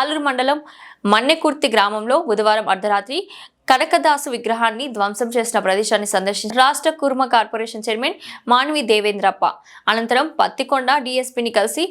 ఆలూరు మండలం మన్నెకుర్తి గ్రామంలో బుధవారం అర్ధరాత్రి కనకదాసు విగ్రహాన్ని ధ్వంసం చేసిన ప్రదేశాన్ని సందర్శించిన రాష్ట్ర కుర్మ కార్పొరేషన్ చైర్మన్ మానవి దేవేంద్రప్ప. అనంతరం పత్తికొండ డీఎస్పీని కలిసి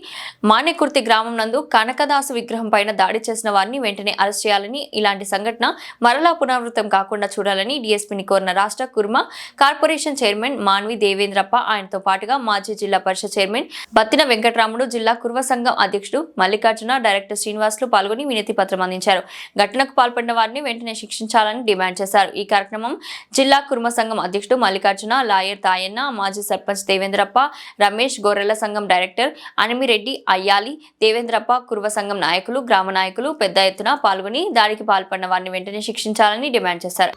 మానేకుర్తి గ్రామం నందు కనకదాసు విగ్రహం పైన దాడి చేసిన వారిని వెంటనే అరెస్ట్ చేయాలని ఇలాంటి సంఘటన మరలా పునరావృతం కాకుండా చూడాలని డీఎస్పీని కోరిన రాష్ట్ర కుర్మ కార్పొరేషన్ చైర్మన్ మాన్వి దేవేంద్రప్ప ఆయనతో పాటుగా మాజీ జిల్లా పరిషత్ చైర్మన్ బత్తిన వెంకటరాముడు జిల్లా కుర్వ సంఘం అధ్యక్షుడు మల్లికార్జున డైరెక్టర్ శ్రీనివాసులు పాల్గొని వినతి పత్రం అందించారు. ఘటనకు పాల్పడిన వారిని వెంటనే శిక్షించాలని డిమాండ్ చేశారు. ఈ కార్యక్రమం జిల్లా కుర్మ సంఘం అధ్యక్షుడు మల్లికార్జున లాయర్ తాయన్న మాజీ సర్పంచ్ దేవేంద్రప్ప రమేష్ గొర్రెల సంఘం డైరెక్టర్ అనిమిరెడ్డి అయ్యాలి దేవేంద్రప్ప కుర్వ సంఘం నాయకులు గ్రామ నాయకులు పెద్ద ఎత్తున పాల్గొని దాడికి పాల్పడిన వారిని వెంటనే శిక్షించాలని డిమాండ్ చేశారు.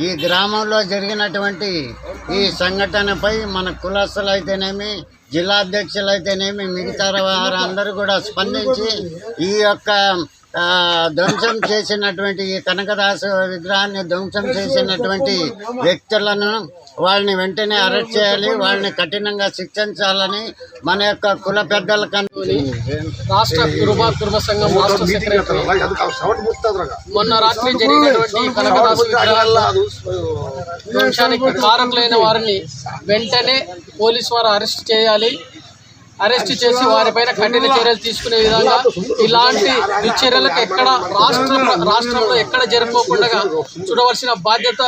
ఈ గ్రామంలో జరిగినటువంటి ఈ సంఘటనపై మన కులస్తులు అయితేనేమి జిల్లా అధ్యక్షులు అయితేనేమి మిగతా వారందరూ కూడా స్పందించి ఈ యొక్క ధ్వంసం చేసినటువంటి ఈ కనకదాసు విగ్రహాన్ని ధ్వంసం చేసినటువంటి వ్యక్తులను వాళ్ళని వెంటనే అరెస్ట్ చేయాలి వాళ్ళని కఠినంగా శిక్షించాలని మన యొక్క కుల పెద్దల కనుక రాష్ట్ర కురుబ కురుబ సంఘం రాష్ట్ర సెక్రటరీ మొన్న రాత్రి జరిగినటువంటి కనకదాసు విగ్రహాల ధ్వంసానికి కారకులైన వారిని వెంటనే పోలీసు వారు అరెస్ట్ చేయాలి. అరెస్ట్ చేసి వారిపైన కఠిన చర్యలు తీసుకునే విధంగా ఇలాంటి దుశ్చర్యలకు ఎక్కడ రాష్ట్ర రాష్ట్రంలో ఎక్కడ జరుపుకోకుండా చూడవలసిన బాధ్యత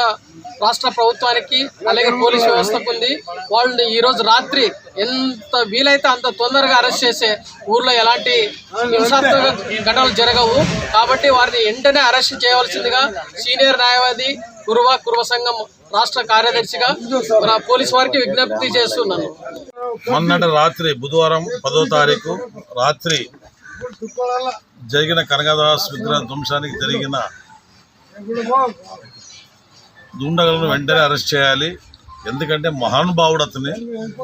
రాష్ట్ర ప్రభుత్వానికి అలాగే పోలీస్ వ్యవస్థకు ఉంది. వాళ్ళని ఈ రోజు రాత్రి ఎంత వీలైతే అంత తొందరగా అరెస్ట్ చేసే ఊర్లో ఎలాంటి హింసాత్మక ఘటనలు జరగవు. కాబట్టి వారిని వెంటనే అరెస్ట్ చేయవలసిందిగా సీనియర్ న్యాయవాది కురువ కురువ సంఘం రాష్ట్ర కార్యదర్శిగా మన పోలీస్ వారికి విజ్ఞప్తి చేస్తున్నాను. మొన్నటి రాత్రి బుధవారం పదో తారీఖు రాత్రి జరిగిన కనకదాస్ విగ్రహ ధ్వంసానికి జరిగిన దుండగులను వెంటనే అరెస్ట్ చేయాలి. ఎందుకంటే మహానుభావుడు అతని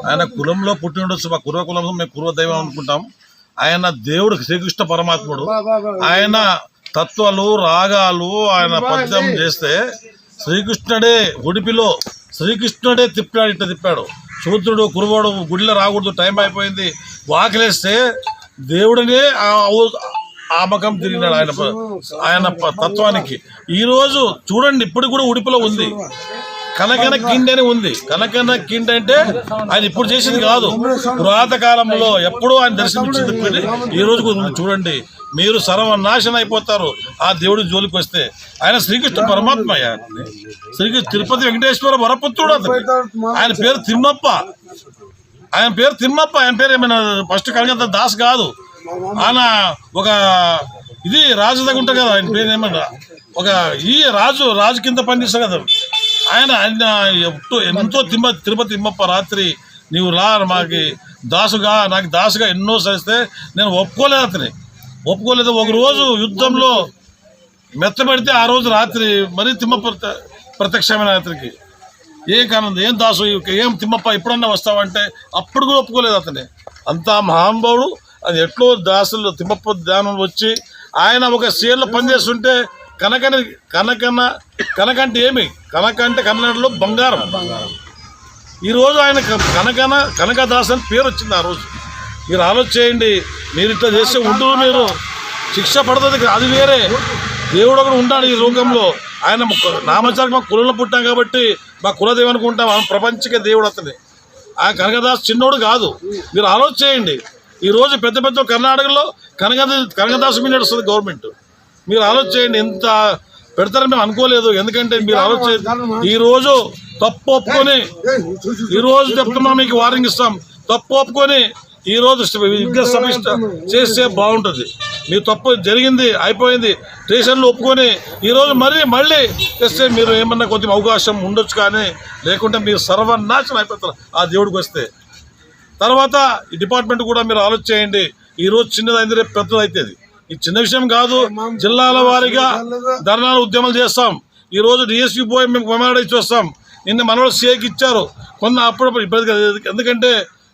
ఆయన కులంలో పుట్టి ఉండొచ్చు మా కుర్వ కులంలో మేము కుర్వ దైవం అనుకుంటాం. ఆయన దేవుడు శ్రీకృష్ణ పరమాత్ముడు. ఆయన తత్వాలు రాగాలు ఆయన పద్యం చేస్తే శ్రీకృష్ణుడే ఉడిపిలో శ్రీకృష్ణుడే తిప్పాడు ఇట్ట తిప్పాడు. శూద్రుడు కురువాడు గుడిలో రాకూడదు టైం అయిపోయింది. వాకిలేస్తే దేవుడినే ఆ తిరిగినాడు ఆయన ఆయన తత్వానికి. ఈరోజు చూడండి ఇప్పుడు కూడా ఉడిపిలో ఉంది. కనకన కిండి అని ఉంది. కనకన కిండి అంటే ఆయన ఇప్పుడు చేసింది కాదు. పురాత కాలంలో ఎప్పుడూ ఆయన దర్శనం ఈ రోజు చూడండి. మీరు సర్వనాశనం అయిపోతారు. ఆ దేవుడి జోలికి వస్తే. ఆయన శ్రీకృష్ణ పరమాత్మ ఆయన. శ్రీకృష్ణ తిరుపతి వెంకటేశ్వర వరపుత్రుడు అతను. ఆయన పేరు తిమ్మప్ప. ఆయన పేరు తిమ్మప్ప. ఆయన పేరు ఏమైనా ఫస్ట్ కనకంత దాస్ కాదు. ఆయన ఒక ఇది రాజు దగ్గర ఉంటుంది కదా ఆయన పేరు ఏమన్నా? ఒక ఈ రాజు రాజు కింద పనిచేస్తాడు కదా. ఆయన ఆయన ఎంతో తిమ్మ తిరుపతి తిమ్మప్ప రాత్రి నీవు రా మాకి దాసుగా నాకు దాసుగా ఎన్నో సరిస్తే నేను ఒప్పుకోలేదు అతని ఒప్పుకోలేదు. ఒకరోజు యుద్ధంలో మెత్తబడితే ఆ రోజు రాత్రి మరీ తిమ్మప్ప ప్రత్యక్షమైన రాత్రికి ఏం కానుంది? ఏం దాసు ఏం తిమ్మప్ప ఎప్పుడన్నా వస్తావంటే అప్పుడు కూడా ఒప్పుకోలేదు అతని. అంతా మహానుభావుడు అది ఎట్లో దాసులు తిమ్మప్ప ధ్యానం వచ్చి ఆయన ఒక సీఎల్లో పనిచేస్తుంటే కనకన కనక కనకంటే ఏమి? కనక అంటే కన్నడలో బంగారం ఈరోజు ఆయన కనకన కనకదాస్ అని పేరు వచ్చింది ఆ రోజు. మీరు ఆలోచన చేయండి. మీరు ఇట్లా చేస్తే ఉండు మీరు. శిక్ష పడుతుంది అది వేరే. దేవుడు ఒకడు ఉంటాడు ఈ లోకంలో. ఆయన నామచారికి మా కులంలో పుట్టాం కాబట్టి మా కులదేవి అనుకుంటాం. ఆయన ప్రపంచకే దేవుడు అతని. ఆ కనకదాస్ చిన్నోడు కాదు. మీరు ఆలోచన చేయండి. ఈరోజు పెద్ద పెద్ద కర్ణాటకలో కనక కనకదాసు మీద నడుస్తుంది గవర్నమెంట్. మీరు ఆలోచన చేయండి. ఎంత పెడతారని మేము అనుకోలేదు. ఎందుకంటే మీరు ఆలోచన ఈరోజు తప్పు ఒప్పుకొని ఈరోజు రోజు చెప్తున్నాం మీకు వార్నింగ్ ఇస్తాం. తప్పు ఒప్పుకొని ఈ రోజు విద్యా సమిష్ట చేస్తే బాగుంటుంది. మీ తప్పు జరిగింది అయిపోయింది. స్టేషన్లో ఒప్పుకొని ఈ రోజు మరీ మళ్ళీ చేస్తే మీరు ఏమన్నా కొంచెం అవకాశం ఉండొచ్చు కానీ లేకుంటే మీరు సర్వనాశనం అయిపోతారు. ఆ దేవుడికి వస్తే. తర్వాత ఈ డిపార్ట్మెంట్ కూడా మీరు ఆలోచన చేయండి. ఈ రోజు చిన్నదైంది రేపు పెద్దది అవుతుంది ఈ చిన్న విషయం కాదు జిల్లాల వారీగా ధర్నాలు ఉద్యమాలు చేస్తాం. ఈ రోజు డిఎస్పీ పోయి మేము మెమోరాండం ఇచ్చి వస్తాం నిన్న మనోడు సేక్ ఇచ్చారు. కొన్న అప్పుడప్పుడు ఇబ్బంది కదా ఎందుకంటే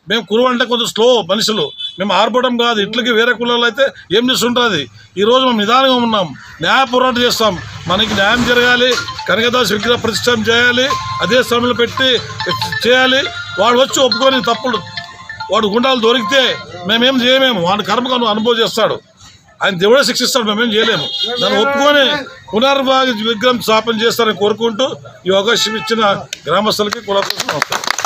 మేము కురువ అంటే కొంచెం స్లో మనుషులు. మేము ఆర్పడం కాదు. ఇట్లకి వేరే కులాలు అయితే ఏం చేస్తుంటుంది? ఈరోజు మేము నిదానంగా ఉన్నాం. న్యాయ పోరాటం చేస్తాం. మనకి న్యాయం జరగాలి. కనకదాస్ విగ్రహ ప్రతిష్టం చేయాలి. అదే సమయంలో పెట్టి చేయాలి. వాడు వచ్చి ఒప్పుకొని తప్పుడు వాడు గుండాలు దొరికితే మేమేం చేయలేము. వాడి కర్మకు అనుభవం చేస్తాడు. ఆయన దేవుడే శిక్షిస్తాడు. మేమేం చేయలేము. దాన్ని ఒప్పుకొని పునర్భాగ విగ్రహం స్థాపన చేస్తారని కోరుకుంటూ ఈ అవకాశం ఇచ్చిన గ్రామస్తులకి కులస్తులకు